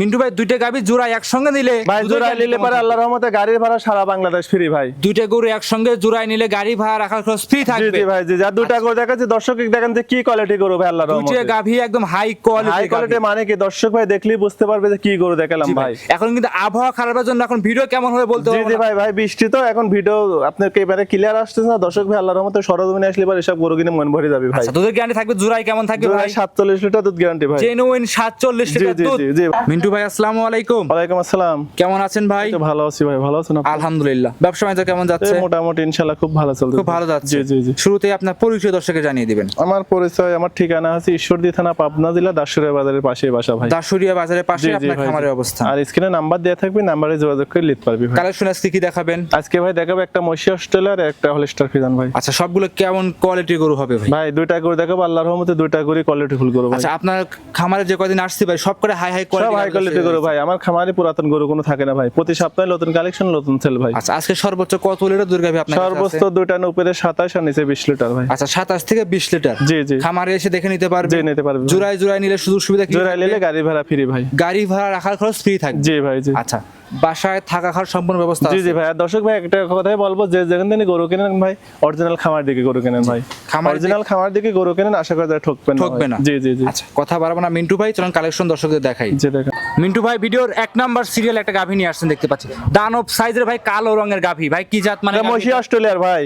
মিন্টু ভাই দুইটা গাভি জোড়া একসঙ্গে নিলে ভাই জোড়া নিলে পারে? আল্লাহর রহমতে গাড়ির ভাড়া সারা বাংলাদেশ ফ্রি ভাই। দুইটা গরু একসঙ্গে জোড়ায় নিলে গাড়ি ভাড়া রাখার খরচ ফ্রি থাকবে। জি ভাই জি যা দুটা করে দেখাচ্ছি দর্শক দেখেন যে কি কোয়ালিটি গরু ভাই আল্লাহর রহমতে। দুইটা গাভি একদম হাই কোয়ালিটি হাই কোয়ালিটি মানে কি? দর্শক ভাই দেখলেই বুঝতে পারবে যে কি গরু দেখালাম ভাই এখন কিন্তু আবহাওয়া খারাপের জন্য এখন ভিডিও কেমন হবে বলতে জি জি ভাই ভাই বৃষ্টি তো এখন ভিডিও আপনার এবারে ক্লিয়ার আসতেছে না? দর্শক ভাই আল্লাহর রহমতে সরজমিনে আসলে এবার এসব গরু কিনে মন ভরে যাবে ভাই। আচ্ছা দুধের গ্যারান্টি থাকবে জোড়ায় কেমন থাকবে ভাই? সাতচল্লিশ লিটার দুধ গ্যারান্টি ভাই। জেনুইন 47 জি লিটার জি দুধ। জি জি ভাই আসসালামু আলাইকুম। ওয়ালাইকুম আসসালাম। কেমন আছেন ভাই? তো ভালো আছি ভাই ভালো আছেন? আলহামদুলিল্লাহ। ব্যবসা বাণিজ্য কেমন যাচ্ছে? মোটামুটি ইনশাআল্লাহ খুব ভালো চলছে খুব ভালো যাচ্ছে। জি জি জি। শুরুতেই আপনার পরিচয় দর্শকে জানিয়ে দিবেন। আমার পরিচয় আমার ঠিকানা আছে ঈশ্বরদী থানা পাবনা জেলা দাসুরিয়া বাজারের পাশে বাসা ভাই। দাসুরিয়া বাজারের পাশে আপনার খামারের অবস্থান আর স্ক্রিনে নাম্বার দেওয়া থাকবে নাম্বারে যোগাযোগ করে নিতে পারবি ভাই। কালেকশন আজকে কি দেখাবেন? আজকে ভাই দেখাবো একটা মসি অস্ট্রেলিয়া আর একটা হলিস্টার ফিজান ভাই। আচ্ছা সবগুলো কেমন কোয়ালিটি গরু হবে ভাই? ভাই দুইটা করে দেখাবো আল্লাহর রহমতে দুইটা করে কোয়ালিটি ফুল করব ভাই। আচ্ছা আপনার খামারে যে কদিন আসছে ভাই সব করে হাই হাই কোয়ালিটি কোয়ালিটি গরু ভাই আমার খামারে পুরাতন গরু কোনো থাকে না ভাই। প্রতি সপ্তাহে নতুন কালেকশন নতুন সেল ভাই। আচ্ছা আজকে সর্বোচ্চ কত লিটার দুধ গাভী আপনার সর্বোচ্চ? দুইটা উপরে সাতাশ আর নিচে বিশ লিটার ভাই। আচ্ছা সাতাশ থেকে বিশ লিটার। জি জি। খামারে এসে দেখে নিতে পারবে জি নিতে পারবে। জোড়ায় জোড়ায় নিলে সুযোগ সুবিধা কি জোড়ায় নিলে গাড়ি ভাড়া ফ্রি ভাই। গাড়ি ভাড়া রাখার খরচ ফ্রি থাকবে। জি ভাই জি। আচ্ছা বাসায় থাকা খাওয়ার সম্পূর্ণ ব্যবস্থা জি আছে? জি ভাই আর দর্শক ভাই একটা কথাই বলব যে যেখান থেকে গরু কেনেন ভাই অরিজিনাল খামার দিকে গরু কেনেন ভাই। খামার অরিজিনাল খামার দিকে গরু কেনেন আশা করা যায় ঠকবেন না ঠকবে না। জি জি জি। আচ্ছা কথা বাড়াবো না মিন্টু ভাই চলুন কালেকশন দর্শকদের দেখাই। জি দেখেন। মিন্টু ভাই ভিডিওর এক নাম্বার সিরিয়াল একটা গাভী নিয়ে আসছেন দেখতে পাচ্ছি। দানব সাইজের ভাই কালো রঙের গাভী। ভাই কি জাত মানে মসি অস্ট্রেলিয়ার ভাই।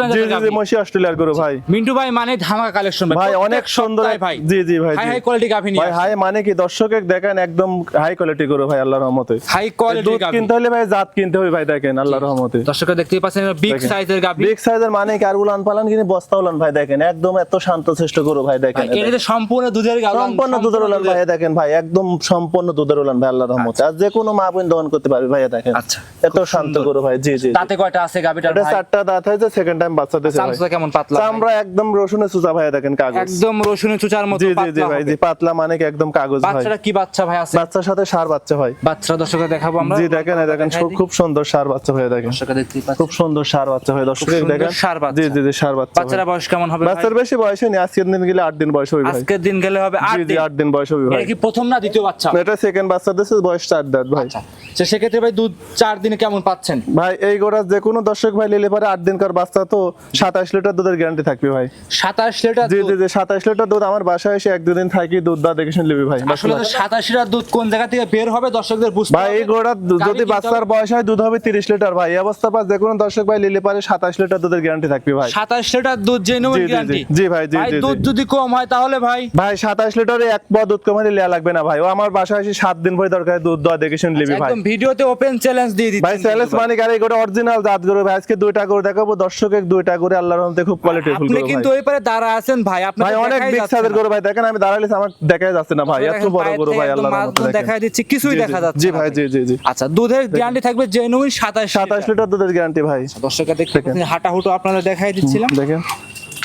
জাতের জি গাভী। অস্ট্রেলিয়ার গরু ভাই। মিন্টু ভাই মানে ধামাকা কালেকশন ভাই। অনেক সুন্দর ভাই। জি জি ভাই হাই হাই কোয়ালিটি গাভী নিয়ে ভাই হাই মানে কি? দর্শকে দেখেন একদম হাই কোয়ালিটি গরু ভাই আল্লাহর রহমতে। হাই কোয়ালিটি দুধ গাভী। কিনতে হলে ভাই জাত কিনতে হবে ভাই দেখেন আল্লাহর রহমতে। দর্শকরা দেখতেই পাচ্ছেন বিগ সাইজের গাভী। বিগ সাইজের মানে কি? আর উলান পালান কিনে বস্তা উলান ভাই দেখেন একদম এত শান্ত শ্রেষ্ঠ গরু ভাই দেখেন এটা সম্পূর্ণ দুধের গাভী। সম্পূর্ণ দুধের উলান ভাই দেখেন ভাই একদম সম্পূর্ণ দুধের উলান ভাই আল্লাহর রহমতে। আর যে কোনো মা বোন দহন করতে পারবে ভাই দেখেন। আচ্ছা, এত শান্ত গরু ভাই জি জি জি। তাতে কয়টা আছে গাভীটার ভাই? চারটা দাঁত হয়েছে সেকেন্ড টাইম বাচ্চা দিয়েছে ভাই কেমন পাতলা ভাই? একদম রসুনের সুচা ভাই দেখেন কাগজ। একদম রসুনের চুচার মতো জি জি জি ভাই জি পাতলা মানে কি একদম কাগজ ভাই। বাচ্চাটা কি বাচ্চা ভাই আছে? বাচ্চার সাথে সার বাচ্চা হয় বাচ্চা দর্শকরা দেখাবো আমরা। জি দেখেন দেখেন খুব- সুন্দর সার বাচ্চা হয়ে দেখেন। দর্শকরা দেখতেই পাচ্ছেন। খুব সুন্দর সার বাচ্চা হয়ে দর্শক দেখেন। বাচ্চা। জি জি জি সার বাচ্চা বাচ্চারা বয়স কেমন হবে বাচ্চার বেশি বয়স হয়নি আজকের দিন গেলে আট দিন বয়স হবে ভাই। আজকের দিন গেলে হবে আট দিন বয়স হবে ভাই। এটা কি প্রথম না দ্বিতীয় বাচ্চা? এটা সেকেন্ড বাচ্চা দিয়েছে বয়স চার দাঁত ভাই। আচ্ছা সেক্ষেত্রে ভাই দুধ চার দিনে কেমন পাচ্ছেন? ভাই এই গোড়া যে কোনো দর্শক ভাই নিলে পারে আট দিনকার বাচ্চা তো সাতাশ লিটার দুধের গ্যারান্টি থাকবে ভাই। সাতাশ লিটার জি জি জি সাতাশ লিটার দুধ আমার বাসায় এসে এক দুদিন থাকি দুধ দা দেখে শুনে নিবি ভাই আসলে সাতাশ লিটার দুধ কোন জায়গা থেকে বের হবে দর্শকদের বুঝতে ভাই এই। গোড়া যদি বাচ্চার বয়স হয় দুধ হবে তিরিশ লিটার ভাই। এই অবস্থা পা যে কোনো দর্শক ভাই নিলে পারে সাতাশ লিটার দুধের গ্যারান্টি থাকবে ভাই। সাতাশ লিটার দুধ জেনুইন জি, জি, জি। গ্যারান্টি জি ভাই, জি। দুধ যদি কম হয় তাহলে ভাই? ভাই সাতাশ লিটারে এক পা দুধ কমাতে লেয়া লাগবে না ভাই। ও আমার বাসায় এসে সাত দিন পরে দরকার দুধ দেওয়া দেখে শুনে নিবি ভাই। একদম ভিডিওতে ওপেন চ্যালেঞ্জ দিয়ে দিচ্ছি ভাই চ্যালেঞ্জ মানে গাড়ি করে অরিজিনাল জাত গরু ভাই। আজকে দুইটা দেখাবো দর্শকে দুইটা করে আল্লাহর রহমতে খুব কোয়ালিটি ফুল আপনি কিন্তু ভাই। ওই পারে দাঁড়া আছেন ভাই। আপনার ভাই অনেক বিগ সাইজের গরু ভাই। দেখেন আমি আমার দেখাই যাচ্ছে না ভাই। এত বড় গরু ভাই আল্লাহর রহমতে দেখাই দিচ্ছি কিছুই দেখা যাচ্ছে জি ভাই জি জি জি। আচ্ছা দুধের গ্যারান্টি থাকবে জেনুইন সাতাশ সাতাশ লিটার দুধের গ্যারান্টি ভাই। দর্শকরা দেখতে হাঁটা হুটো আপনারা দেখাই দিচ্ছিলাম। দেখেন।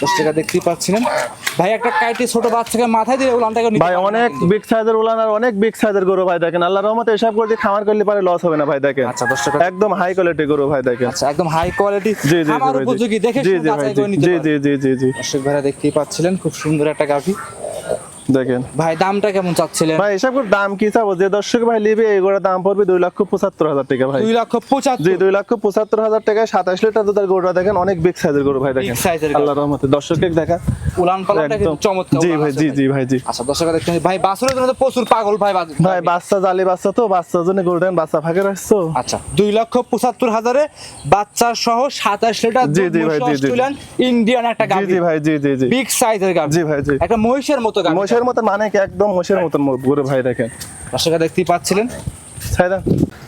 দর্শকরা দেখতেই পাচ্ছিলেন। ভাই একটা কাইটি ছোট বাচ্চাকে মাথায় দিয়ে ভাই অনেক। বিগ সাইজের উলান আর অনেক বিগ সাইজের গরু ভাই দেখেন। আল্লাহর রহমতে এসব করে দিয়ে খামার করলে পারে লস হবে না ভাই দেখেন। আচ্ছা দর্শক একদম হাই কোয়ালিটি গরু ভাই দেখেন। আচ্ছা একদম হাই কোয়ালিটি জি জি জি। উপযোগী দেখে জি জি জি। জি পারবেন। জি জি জি জি ভাইরা দেখতেই পাচ্ছিলেন খুব সুন্দর একটা গাভি। দেখেন। ভাই দামটা কেমন চাচ্ছিলেন? ভাই করে দাম কি চাবো? যে দর্শক ভাই নিবে এগুলোর দাম পড়বে দুই লক্ষ পঁচাত্তর হাজার টাকা ভাই। দুই লক্ষ জি দুই লক্ষ পঁচাত্তর হাজার টাকায় সাতাশ লিটার দুধের গরুটা দেখেন অনেক বিগ সাইজের গরু ভাই দেখেন। আল্লাহ রহমতে। দর্শককে দেখা। উলান কিন্তু চমৎকার জি ভাই জি জি ভাই জি। আচ্ছা দর্শকরা দেখতে ভাই বাছুরের জন্য তো প্রচুর পাগল ভাই ভাই। বাচ্চা জালি বাচ্চা তো বাচ্চার জন্য গরু দেখেন বাচ্চা ফাঁকে রাখছো আচ্ছা দুই লক্ষ পঁচাত্তর হাজারে বাচ্চা সহ সাতাশ লিটার জি, জি ভাই, জি, জি। ইন্ডিয়ান একটা জি জি ভাই জি জি জি। বিগ সাইজের গাভি। জি ভাই জি। একটা মহিষের মতো গাভি। মোষের মতন মানে কি? একদম মোষের মতন গরু ভাই দেখেন। দর্শকরা দেখতেই পাচ্ছিলেন। ছাইদা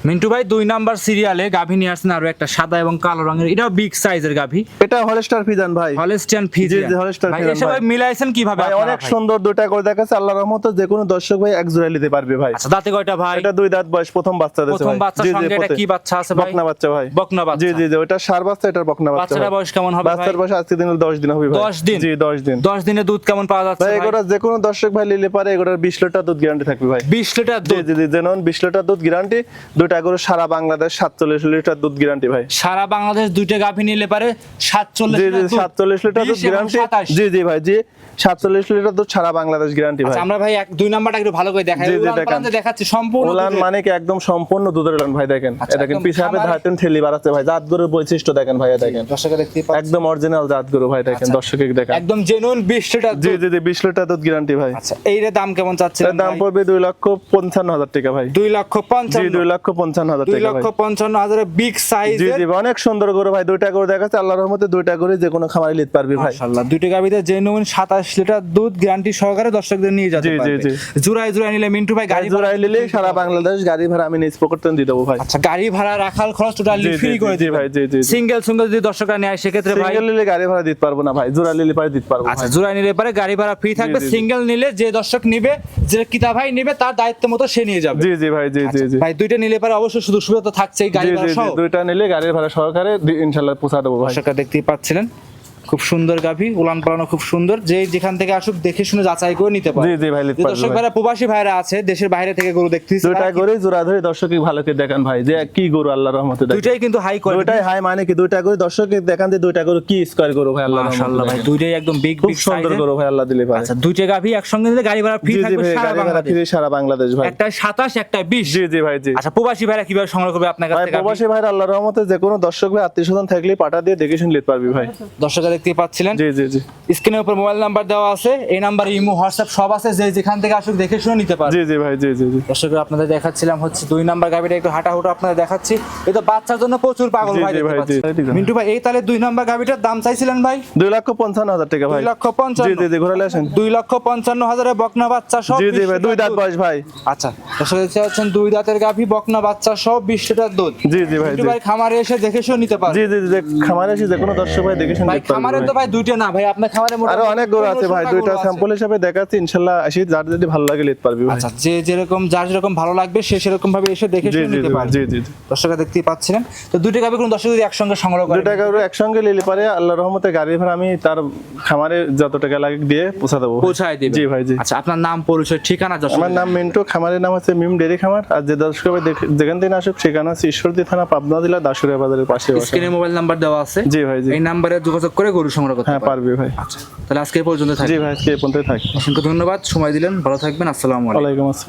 মিন্টু ভাই দুই নাম্বার সিরিয়ালে গাভী নিয়ে আসছেন আরও একটা সাদা এবং কালো রঙের। এটাও বিগ সাইজের গাভী। এটা হলস্টার ফিজান ভাই। হলস্টিয়ান ফিজ জি, জি, Holstein ভাই এসব মিলাইছেন কীভাবে ভাই অনেক সুন্দর দুইটা করে দেখাচ্ছে আল্লাহর রহমতে যে কোনো দর্শক ভাই এক জোড়া নিতে পারবে ভাই। আচ্ছা দাঁতে কয়টা ভাই? এটা দুই দাঁত বয়স প্রথম বাচ্চা দিয়েছে প্রথম জি, জি, সঙ্গে এটা কি বাচ্চা আছে ভাই? বকনা বাচ্চা ভাই। বকনা বাচ্চা। জি জি জি ওটা সার বাচ্চা এটার বকনা বাচ্চা বাচ্চাটার বয়স কেমন হবে ভাই? বাচ্চার বয়স আজকে দিন দশ দিন হবে ভাই। 10 দিন? জি দশ দিন। 10 দিনে দুধ কেমন পাওয়া যাচ্ছে ভাই এগুলো যে কোনো দর্শক ভাই নিলে পারে এগুলোর বিশ লিটার দুধ গ্যারান্টি থাকবে ভাই। 20 লিটার জি দুধ? জি জি যেমন বিশ লিটার দুধ গ্যারান্টি দুইটা গরু সারা বাংলাদেশ সাতচল্লিশ লিটার দুধ গ্যারান্টি ভাই। সারা বাংলাদেশ দুইটা গাভী নিলে পারে 47 জি জি লিটার দুধ। সাতচল্লিশ লিটার দুধ গ্যারান্টি জি জি ভাই জি। সাতচল্লিশ লিটার দুধ সারা বাংলাদেশ গ্যারান্টি ভাই। আচ্ছা আমরা ভাই এক দুই নাম্বারটা একটু ভালো করে দেখাই। জি, জি, উলান। দেখাচ্ছি সম্পূর্ণ দুধের। মানে কি একদম সম্পূর্ণ দুধের ওলান ভাই দেখেন। আচ্ছা, এটা দেখেন পিছাবে ধাতেন ঠেলি বাড়াচ্ছে ভাই। জাত গরুর বৈশিষ্ট্য দেখেন ভাইয়া দেখেন। দর্শকরা দেখতে পাচ্ছেন। একদম অরিজিনাল জাত গরু ভাই দেখেন। আচ্ছা। দর্শকে দেখেন। একদম জেনুইন 20 লিটার জি জি জি বিশ লিটার দুধ গ্যারান্টি ভাই। আচ্ছা এইটার দাম কেমন চাচ্ছেন এর দাম পড়বে দুই লক্ষ পঞ্চান্ন হাজার টাকা ভাই। 2 লক্ষ জি 55 দুই লক্ষ পঞ্চান্ন হাজার 2 লক্ষ ভাই। 55 হাজারে বিগ জি সাইজের জি অনেক সুন্দর গরু ভাই। দুইটা গরু দেখাচ্ছে আল্লাহর রহমতে দুইটা গরু যে কোনো খামারে নিতে পারবি ভাই। মাশাআল্লাহ দুইটা গাবিতে জেনুইন 27 লিটার দুধ গ্যারান্টি সহকারে দর্শকদের নিয়ে যেতে জি, জি, পারবে। জি। জুরাই জুরাই নিলে মিন্টু ভাই গাড়ি গাড়ি নিলে সারা বাংলাদেশ গাড়ি ভাড়া আমি নিজ পকেট দিয়ে দেবো ভাই। আচ্ছা গাড়ি ভাড়া রাখাল খরচ টোটালি ফ্রি করে দিবেন। ভাই, জি, জি। সিঙ্গেল সিঙ্গেল যদি দর্শকরা নেয় সেক্ষেত্রে ভাই সিঙ্গেল নিলে গাড়ি ভাড়া দিতে পারব না ভাই জোড়া নিলে পারে দিতে পারব আচ্ছা। জোড়া নিলে পরে গাড়ি ভাড়া ফ্রি থাকবে। সিঙ্গেল নিলে যে দর্শক নিবে যে কিতা ভাই নিবে তার দায়িত্ব মতো সে নিয়ে যাবে। জি জি ভাই জি জি জি। ভাই দুইটা নিলে পরে অবশ্যই শুধু সুবিধা তো থাকছেই গাড়ি ভাড়া সহ। দুইটা নিলে গাড়ির ভাড়া সহকারে ইনশাল্লাহ পৌঁছা দেবো ভাই। দর্শকরা দেখতেই পাচ্ছিলেন। খুব সুন্দর গাভী উলান পালানো খুব সুন্দর। যে যেখান থেকে আসুক দেখে শুনে যাচাই করে নিতে পারে। জি জি ভাই দর্শক ভাইরা প্রবাসী ভাইরা আছে দেশের বাইরে থেকে গরু দেখতেছি দুইটা করে জোড়া ধরে দর্শক ভালো করে দেখান ভাই যে কি গরু আল্লাহর রহমতে দেখেন। দুইটাই কিন্তু হাই কোয়ালিটি দুইটাই হাই মানে কি দুইটা করে দর্শক দেখান যে দুইটা করে কি স্কোয়ার গরু ভাই আল্লাহর মাশাআল্লাহ ভাই দুইটাই একদম বিগ বিগ সুন্দর গরু ভাই আল্লাহ দিলে ভাই। আচ্ছা দুইটা গাভী একসঙ্গে নিলে গাড়ি ভাড়া ফ্রি থাকবে সারা বাংলাদেশ। ফিরে সারা বাংলাদেশ ভাই। একটা 27 একটা 20 জি জি ভাই জি। আচ্ছা প্রবাসী ভাইরা কীভাবে সংগ্রহ করবে আপনার কাছ থেকে? প্রবাসী ভাই আল্লাহর রহমতে যে কোনো দর্শক ভাই আত্মীয় স্বজন থাকলে পাঠা দিয়ে দেখে শুনে নিতে পারবি ভাই। দর্শকরা দেখতেই পাচ্ছিলেন। জি জি জি। স্ক্রিনের উপর মোবাইল নাম্বার দেওয়া আছে। এই নাম্বারে ইমো হোয়াটসঅ্যাপ সব আছে। যে যেখান থেকে আসুক দেখে শুনে নিতে পারবে জি জি ভাই জি জি জি। দর্শকরা আপনাদের দেখাচ্ছিলাম হচ্ছে দুই নাম্বার গাবিটা একটু হাঁটা হুটা আপনাদের দেখাচ্ছি। এই তো বাচ্চার জন্য প্রচুর পাগল ভাই জি দেখতে। পাচ্ছি। মিন্টু ভাই এই তাহলে দুই নাম্বার গাবিটার দাম চাইছিলেন ভাই? দুই লক্ষ পঞ্চান্ন হাজার টাকা ভাই। দুই লক্ষ পঞ্চান্ন। জি জি জি ঘুরালে আসেন। দুই লক্ষ পঞ্চান্ন হাজারে বকনা বাচ্চা সহ জি জি ভাই দুই দাঁত। বয়স ভাই। আচ্ছা দর্শক দেখতে পাচ্ছেন দুই দাঁতের গাভী বকনা বাচ্চা সব বিশ লিটার দুধ। জি জি ভাই জি। ভাই খামারে এসে দেখে শুনে নিতে পারবে জি জি জি খামারে এসে যে কোনো দর্শক ভাই দেখে শুনে দেখতে পারবে খামারে তো ভাই দুইটা না ভাই আপনার খামারে আরও অনেক গরু আছে ভাই দুইটা স্যাম্পল হিসাবে দেখাচ্ছি ইনশাল্লাহ আসি যার যদি ভালো লাগে নিতে পারবি আচ্ছা যে যেরকম যার যেরকম ভালো লাগবে সে সেরকম ভাবে এসে দেখে শুনে নিতে পারবে। জি জি দর্শকরা দেখতেই পাচ্ছিলেন তো দুইটা গাভী কোন দর্শক যদি একসঙ্গে সংগ্রহ করে। দুইটা গরু একসঙ্গে নিলে পারে আল্লাহ রহমতে গাড়ি ভাড়া আমি তার খামারে যত টাকা লাগে দিয়ে পৌঁছা দেবো পৌঁছায় দিবে। জি ভাই জি। আচ্ছা আপনার নাম পরিচয় ঠিকানা দর্শক আমার নাম মিন্টু খামারের নাম হচ্ছে মিম ডেরি খামার। আর যে দর্শক যেখান থেকে আসুক সেখানে হচ্ছে ঈশ্বরদী থানা পাবনা জেলা দাসুরিয়া বাজারের পাশে স্ক্রিনে মোবাইল নাম্বার দেওয়া আছে। জি ভাই জি। এই নাম্বারে যোগাযোগ করে গরু সংগ্রহ করতে হ্যাঁ পারবে। ভাই। আচ্ছা তাহলে আজকে পর্যন্ত থাকি জি ভাই আজকে পর্যন্ত থাকি অসংখ্য ধন্যবাদ। সময় দিলেন। ভালো থাকবেন। আসসালামু আলাইকুম। আসসালাম।